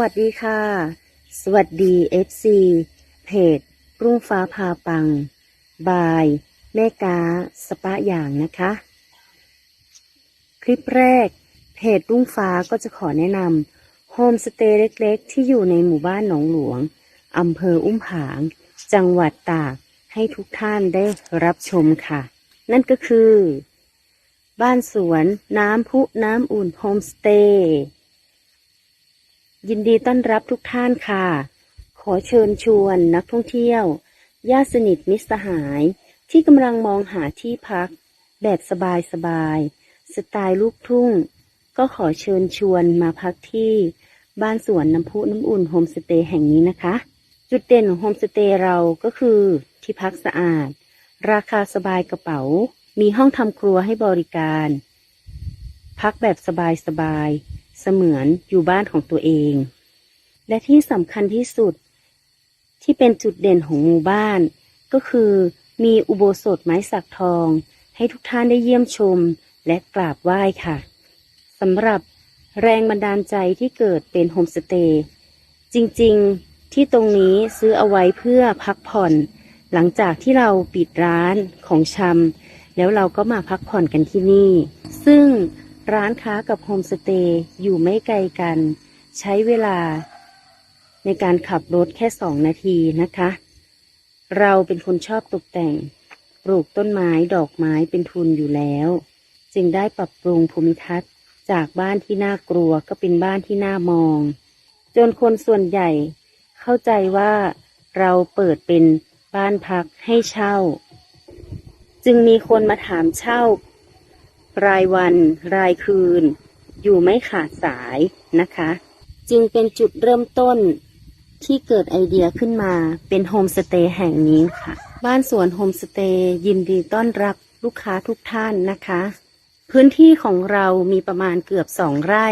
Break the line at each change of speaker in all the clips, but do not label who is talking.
วัสดีค่ะ สวัสดี FC เพจ รุ่งฟ้าพาปัง บาย แม่กาสปะอย่างนะคะ คลิปแรก เพจรุ่งฟ้าก็จะขอแนะนำโฮมสเตย์เล็กๆ ที่อยู่ในหมู่บ้านหนองหลวงอำเภออุ้มผาง จังหวัดตากให้ทุกท่านได้รับชมค่ะ นั่นก็คือ บ้านสวนน้ำพุน้ำอุ่นโฮมสเตย์ ยินดีต้อนรับทุกท่านค่ะ ขอเชิญชวนนักท่องเที่ยวญาติสนิทมิตรสหาย ที่กำลังมองหาที่พัก แบบสบายๆสไตล์ลูกทุ่ง ก็ขอเชิญชวนมาพักที่บ้านสวนน้ำพุน้ำอุ่นโฮมสเตย์แห่งนี้นะคะ จุดเด่นของโฮมสเตย์เราก็คือที่พักสะอาด ราคาสบายกระเป๋า มีห้องทำครัวให้บริการ พักแบบสบายๆ เสมือนอยู่บ้านของตัวเอง และที่สำคัญที่สุด ที่เป็นจุดเด่นของหมู่บ้าน ก็คือมีอุโบสถไม้สักทอง ให้ทุกท่านได้เยี่ยมชมและกราบไหว้ค่ะสำหรับแรงบันดาลใจที่เกิดเป็นโฮมสเตย์จริงๆที่ตรงนี้ซื้อเอาไว้เพื่อพักผ่อน หลังจากที่เราปิดร้านของชำแล้วเราก็มาพักผ่อนกันที่นี่ ซึ่ง ร้านค้ากับโฮมสเตย์อยู่ไม่ไกลกัน ใช้เวลา ในการขับรถแค่สองนาทีนะคะ เราเป็นคนชอบตกแต่ง ปลูกต้นไม้ดอกไม้เป็นทุนอยู่แล้ว จึงได้ปรับปรุงภูมิทัศน์ จากบ้านที่น่ากลัวก็เป็นบ้านที่น่ามอง จนคนส่วนใหญ่ เข้าใจว่าเราเปิดเป็นบ้านพักให้เช่า จึงมีคนมาถามเช่า รายวัน รายคืน อยู่ไม่ขาดสายนะคะ จึงเป็นจุดเริ่มต้นที่เกิดไอเดียขึ้นมาเป็นโฮมสเตย์แห่งนี้ค่ะ บ้านสวนโฮมสเตย์ยินดีต้อนรับลูกค้าทุกท่านนะคะ พื้นที่ของเรามีประมาณเกือบสองไร่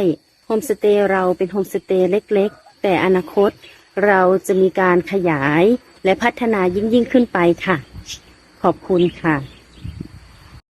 โฮมสเตย์เราเป็นโฮมสเตย์เล็กๆ แต่อนาคตเราจะมีการขยายและพัฒนายิ่งยิ่งๆขึ้นไปค่ะ ขอบคุณค่ะ